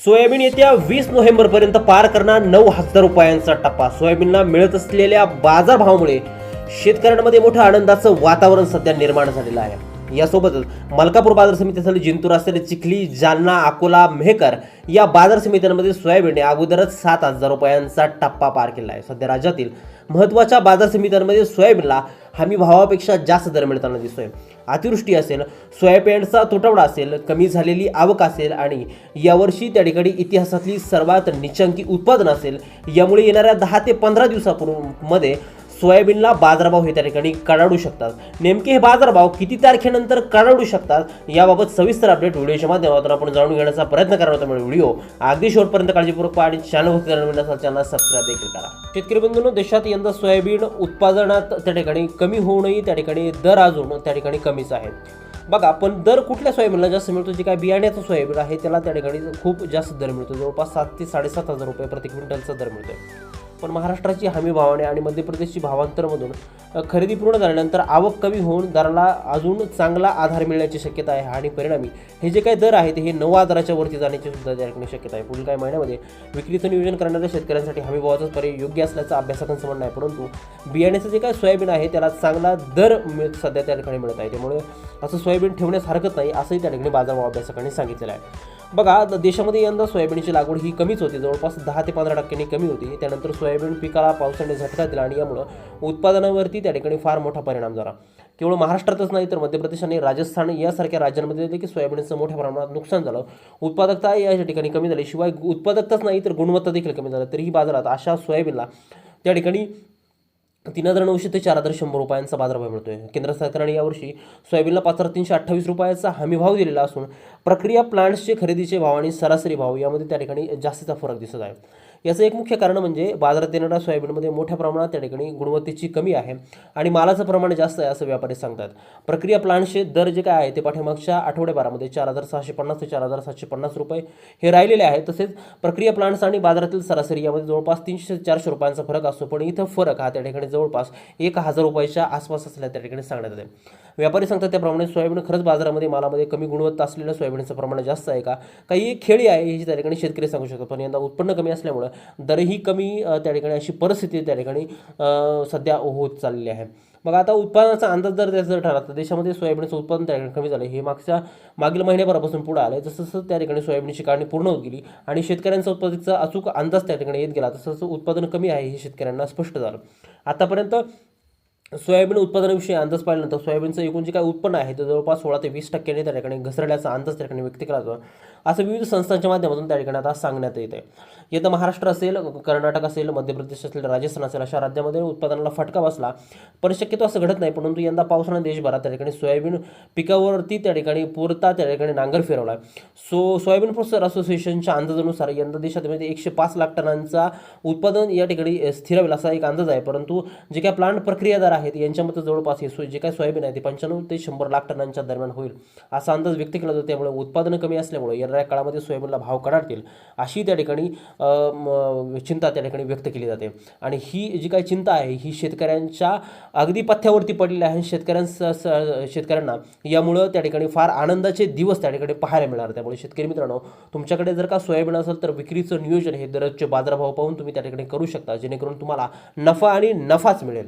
Soybean येत्या वीस November पर्यंत पार करणार नऊ हजार रुपयांचा टप्पा. सोयाबीनला मिळत असलेल्या बाजारभावामुळे शेतकऱ्यांमध्ये मोठं आनंदाचं वातावरण सध्या निर्माण झालेलं आहे. यासोबतच मलकापूर बाजार समिती असेल जिंतूर असेल चिखली जालना अकोला मेहकर या बाजार समित्यांमध्ये सोयाबीनने अगोदरच सात हजार रुपयांचा टप्पा पार केला आहे. सध्या राज्यातील महत्त्वाच्या बाजार समित्यांमध्ये सोयाबीनला हमी भावापेक्षा जास्त दर मिळताना दिसतोय. अतिवृष्टी असेल सोयाबीनचा तुटवडा असेल कमी झालेली आवक असेल आणि यावर्षी त्या ठिकाणी इतिहासातली सर्वात निचंकी उत्पादन असेल यामुळे येणाऱ्या दहा ते पंधरा दिवसापूर्वीमध्ये सोयाबीनला बाजारभाव हे त्या ठिकाणी कडाडू शकतात. नेमके हे बाजारभाव किती तारखेनंतर कडाडू शकतात याबाबत सविस्तर अपडेट व्हिडिओच्या माध्यमातून आपण जाणून घेण्याचा प्रयत्न करणार आहोत. त्यामुळे व्हिडिओ अगदी शेवटपर्यंत काळजीपूर्वक पहा आणि चॅनल होते असाल चॅनल सबस्क्राईब देखील करा. शेतकरी बंधूंनो देशात यंदा सोयाबीन उत्पादनात त्या ठिकाणी कमी होऊनही त्या ठिकाणी दर अजून त्या ठिकाणी कमीच आहे बघा पण दर कुठल्या सोयाबीनला जास्त मिळतो? जे काय बियाण्याचं सोयाबीन आहे त्याला त्या ठिकाणी खूप जास्त दर मिळतो. जवळपास सात ते साडेसात हजार रुपये प्रति क्विंटलचा दर मिळतो पण महाराष्ट्राची हमी भावाने आणि मध्य प्रदेशची भावांतरमधून खरेदी पूर्ण झाल्यानंतर आवक कमी होऊन दराला अजून चांगला आधार मिळण्याची शक्यता आहे आणि परिणामी हे जे काही दर आहेत हे नऊ आधाराच्या वरती जाण्याची सुद्धा त्या ठिकाणी शक्यता आहे. पुढील काही महिन्यामध्ये विक्रीचं नियोजन करणाऱ्या शेतकऱ्यांसाठी हमी भावाचाच पर्याय योग्य असल्याचं अभ्यासकांचं म्हणणं आहे. परंतु बियाण्याचं जे काय सोयाबीन आहे त्याला चांगला दर मिळ सध्या त्या ठिकाणी मिळत आहे. त्यामुळे असं सोयाबीन ठेवण्यास हरकत नाही असंही त्या ठिकाणी बाजारभाव अभ्यासकांनी सांगितलेलं आहे. बघा द- देशामध्ये यंदा सोयाबीनची लागवड ही कमीच होती. जवळपास दहा ते पंधरा टक्क्यांनी कमी होती. त्यानंतर सोयाबीन पिकाला पावसाने झटका दिला आणि यामुळं उत्पादनावरती त्या ठिकाणी फार मोठा परिणाम झाला. केवळ महाराष्ट्रातच नाही तर मध्य प्रदेश आणि राजस्थान यासारख्या राज्यांमध्ये देखील सोयाबीनचं मोठ्या प्रमाणात नुकसान झालं. उत्पादकता या ठिकाणी कमी झाली. शिवाय उत्पादकताच नाही तर गुणवत्ता देखील कमी झालं. तरीही बाजारात अशा सोयाबीनला त्या ठिकाणी तीन हजार नऊशे ते चार हजार शंभर रुपयांचा बाजारभाव मिळतोय. केंद्र सरकारने यावर्षी सोयाबीनला पाच हजार तीनशे अठ्ठावीस रुपयाचा हमी भाव दिलेला असून प्रक्रिया प्लांट्सचे खरेदीचे भाव आणि सरासरी भाव यामध्ये त्या ठिकाणी जास्तीचा फरक दिसत आहे. याचं एक मुख्य कारण म्हणजे बाजारात येणाऱ्या सोयाबीनमध्ये मोठ्या प्रमाणात त्या ठिकाणी गुणवत्तेची कमी आहे आणि मालाचं प्रमाण जास्त आहे असं व्यापारी सांगतात. प्रक्रिया प्लांट्सचे दर जे काय आहे ते पाठीमागच्या आठवड्याभरामध्ये चार हजार सहाशे पन्नास ते चार हजार सातशे पन्नास रुपये हे राहिलेले आहेत तसेच प्रक्रिया प्लांट्स आणि बाजारातील सरासरी यामध्ये जवळपास तीनशे ते चारशे रुपयांचा फरक असतो. पण इथं फरक हा त्या ठिकाणी जवळपास एक हजार रुपयाच्या आसपास असल्या त्या ठिकाणी सांगण्यात येते व्यापारी सांगतात त्याप्रमाणे सोयाबीन खरंच बाजारामध्ये मालामध्ये कमी गुणवत्ता असलेल्या सोयाबीनचं प्रमाण जास्त आहे का? काही खेळी आहे ही त्या ठिकाणी शेतकरी सांगू शकतात. पण यंदा उत्पन्न कमी असल्यामुळं दरही कमी त्या ठिकाणी अशी परिस्थिती त्या ठिकाणी सध्या होत चाललेली आहे. मग आता उत्पादनाचा अंदाज जर त्याचा जर ठरला तर देशामध्ये सोयाबीनचं उत्पादन त्या ठिकाणी कमी झालं. हे मागच्या मागील महिन्याभरापासून पुढे आलं जसं जसं त्या ठिकाणी सोयाबीनची काढणी पूर्ण होत गेली आणि शेतकऱ्यांचा उत्पादनाचा अचूक अंदाज त्या ठिकाणी येत गेला तसं जसं उत्पादन कमी आहे हे शेतकऱ्यांना स्पष्ट झालं. आतापर्यंत सोयाबीन उत्पादनाविषयी अंदाज पाहिल्यानंतर सोयाबीनचं एकूण जे काय उत्पन्न आहे ते जवळपास सोळा ते वीस टक्क्यांनी त्या ठिकाणी घसरल्याचा अंदाज त्या ठिकाणी व्यक्त केला जातो. असं विविध संस्थांच्या माध्यमातून त्या ठिकाणी आता सांगण्यात येत आहे येतं महाराष्ट्र असेल कर्नाटक असेल मध्य प्रदेश असेल राजस्थान असेल अशा राज्यामध्ये उत्पादनाला फटका बसला. पण शक्यतो असं घडत नाही परंतु यंदा पावसानं देशभरात त्या ठिकाणी सोयाबीन पिकावरती त्या ठिकाणी पुरता त्या ठिकाणी नांगर फिरवला सो सोयाबीन प्रोसेसर असोसिएशनच्या अंदाजानुसार यंदा देशामध्ये एकशे पाच लाख टनांचा उत्पादन या ठिकाणी स्थिरावेल असा एक अंदाज आहे. परंतु जे काय प्लांट प्रक्रियादार आहेत. यांच्यामध्ये जवळपास हे जे काय सोयाबीन आहे ते पंच्याण्णव ते शंभर लाख टनांच्या दरम्यान होईल. असा अंदाज व्यक्त केला जातो. त्यामुळे उत्पादन कमी असल्यामुळे येणाऱ्या काळामध्ये सोयाबीनला भाव कडाडतील अशी त्या ठिकाणी चिंता त्या ठिकाणी व्यक्त केली जाते. आणि ही जी काही चिंता आहे ही शेतकऱ्यांच्या अगदी पथ्यावरती पडलेली आहे. शेतकऱ्यांस स- शेतकऱ्यांना यामुळं त्या ठिकाणी फार आनंदाचे दिवस त्या ठिकाणी पाहायला मिळणार. त्यामुळे शेतकरी मित्रांनो तुमच्याकडे जर का सोयाबीन असेल तर विक्रीचं नियोजन हे दररोजचे बाजारभाव पाहून तुम्ही त्या ठिकाणी करू शकता जेणेकरून तुम्हाला नफा आणि नफाच मिळेल.